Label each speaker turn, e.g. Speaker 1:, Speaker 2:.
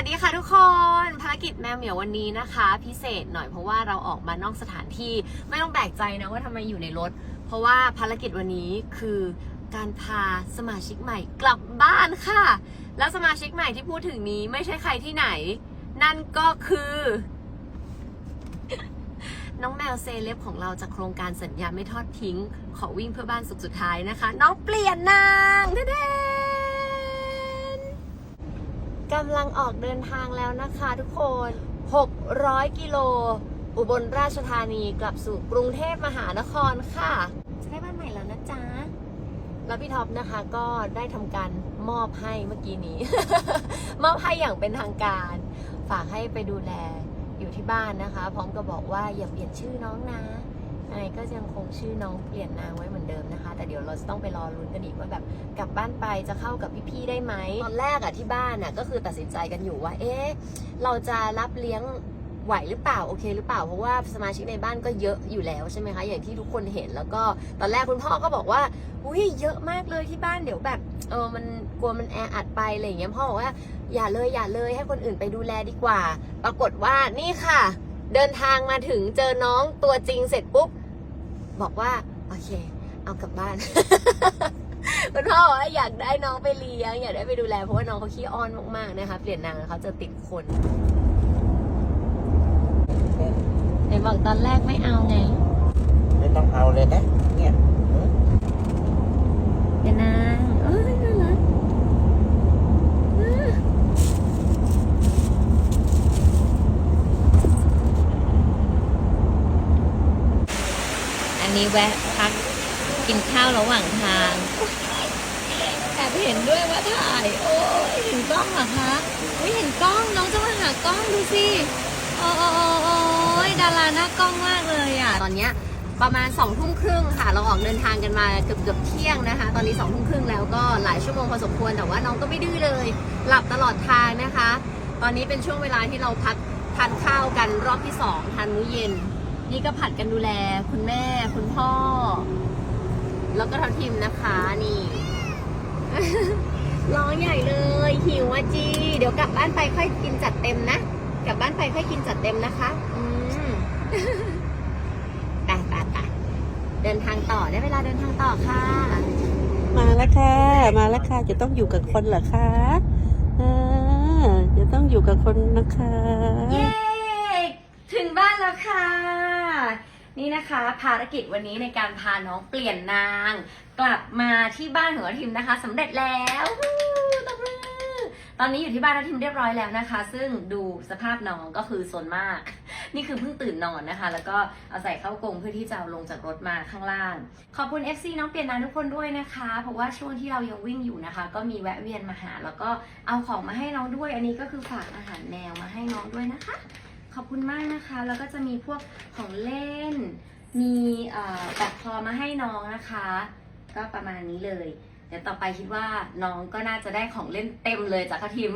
Speaker 1: วัสดีค่ะทุกคนภารกิจแมวเหมียววันนี้นะคะ พิเศษหน่อยเพราะว่าเราออกมานอกสถานที่ไม่ต้องแปลกใจนะว่าทำไมอยู่ในรถ เพราะว่าภารกิจวันนี้คือการพาสมาชิกใหม่กลับบ้านค่ะ แล้วสมาชิกใหม่ที่พูดถึงนี้ไม่ใช่ใครที่ไหน นั่นก็คือ น้องแมวเซเลบของเราจากโครงการสัญญาไม่ทอดทิ้ง ขอวิ่งเพื่อบ้านสุขสุดท้ายนะคะ น้องเปลี่ยนนางเด้น กำลังออกเดินทางแล้วนะคะทุกคน 600 กิโล อุบลราชธานีกลับสู่กรุงเทพมหานครค่ะ จะได้บ้านใหม่แล้วนะจ๊ะ แล้วพี่ท็อปนะคะก็ได้ทำการมอบให้เมื่อกี้นี้ มอบให้อย่างเป็นทางการ ฝากให้ไปดูแลอยู่ที่บ้านนะคะ พร้อมกับบอกว่าอย่าเปลี่ยนชื่อน้องนะ ยังไงก็ยังคงชื่อน้องเปลี่ยนนางไว้เหมือนเดิมนะคะ แต่เดี๋ยวเราจะต้องไปรอลุ้นกันอีกว่าแบบกลับบ้านไปจะเข้ากับพี่ๆได้ไหมตอนแรกอะที่บ้านอะก็คือตัดสินใจกันอยู่ว่า เอ๊ะเราจะรับเลี้ยงไหวหรือเปล่าโอเคหรือเปล่าเพราะว่าสมาชิกในบ้านก็เยอะอยู่แล้วใช่ไหมคะอย่างที่ทุกคนเห็นแล้วก็ตอนแรกคุณพ่อก็บอกว่าอุ้ยเยอะมากเลยที่บ้านเดี๋ยวแบบเออมันกลัวมันแออัดไปอะไรอย่างเงี้ยพ่อบอกว่าอย่าเลยอย่าเลยให้คนอื่นไปดูแลดีกว่า ปรากฏว่านี่ค่ะ เดินทางมาถึงเจอน้องตัวจริงเสร็จปุ๊บ บอกว่า โอเค เอากลับบ้าน คุณพ่อบอกว่าอยากได้น้องไปเลี้ยง อยากได้ไปดูแล เพราะว่าน้องเขาขี้อ้อนมากๆนะคะ เปลี่ยนนางเขาจะติดคนไหนบอกตอนแรกไม่เอาไง
Speaker 2: ไม่ต้องเอาเลยนะ เนี่ย
Speaker 1: เดี๋ยวนางเอ้ยน่ารักอ่า อันนี้แวะพักกินข้าวระหว่างทางแอบเห็นด้วยว่าถ่าย โอ้ยเห็นกล้องเหรอคะไม่เห็นกล้องน้องจะมาหากล้องดูสิโอ้ยดาราหน้ากล้องมากเลยอะ ตอนเนี้ยประมาณสองทุ่มครึ่งค่ะ เราออกเดินทางกันมาเกือบเกือบเที่ยงนะคะ ตอนนี้สองทุ่มครึ่งแล้วก็หลายชั่วโมงพอสมควรแต่ว่าน้องก็ไม่ดื้อเลย หลับตลอดทางนะคะ ตอนนี้เป็นช่วงเวลาที่เราพักทานข้าวกันรอบที่สองทานมื้อเย็น นี่ก็ผัดกันดูแลคุณแม่ คุณพ่อ แล้วก็ทัพทิมนะคะนี่ ร้องใหญ่เลยหิวอะจี เดี๋ยวกลับบ้านไปค่อยกินจัดเต็มนะ กลับบ้านไปค่อยกินจัดเต็มนะคะ อืมไปไปไปเดินทางต่อได้เวลาเดินทางต่อค่ะ
Speaker 3: มาแล้วค่ะ มาแล้วค่ะ จะต้องอยู่กับคนเหรอคะอ่าจะต้องอยู่กับคนนะคะ
Speaker 1: เย้ ถึงบ้านแล้วค่ะ นี่นะคะ ภารกิจวันนี้ในการพาน้องเปลี่ยนนาง กลับมาที่บ้านของทีมนะคะสำเร็จแล้ววู้ตบมือตอนนี้อยู่ที่บ้านทีมเรียบร้อยแล้วนะคะ ซึ่งดูสภาพน้องก็คือโซนมาก นี่คือเพิ่งตื่นนอนนะคะ แล้วก็เอาใส่เข้ากรงเพื่อที่จะเอาลงจากรถมาข้างล่าง ขอบคุณ FC น้องเปลี่ยนนางทุกคนด้วยนะคะ เพราะว่าช่วงที่เรายังวิ่งอยู่นะคะ ก็มีแวะเวียนมาหา แล้วก็เอาของมาให้น้องด้วย อันนี้ก็คือฝากอาหารแมวมาให้น้องด้วยนะคะ อบคุณมากนะคะ แล้วก็จะมีพวกของเล่น มีแบบพอมาให้น้องนะคะ ก็ประมาณนี้เลย เดี๋ยวต่อไปคิดว่าน้องก็น่าจะได้ของเล่นเต็มเลยจากทีม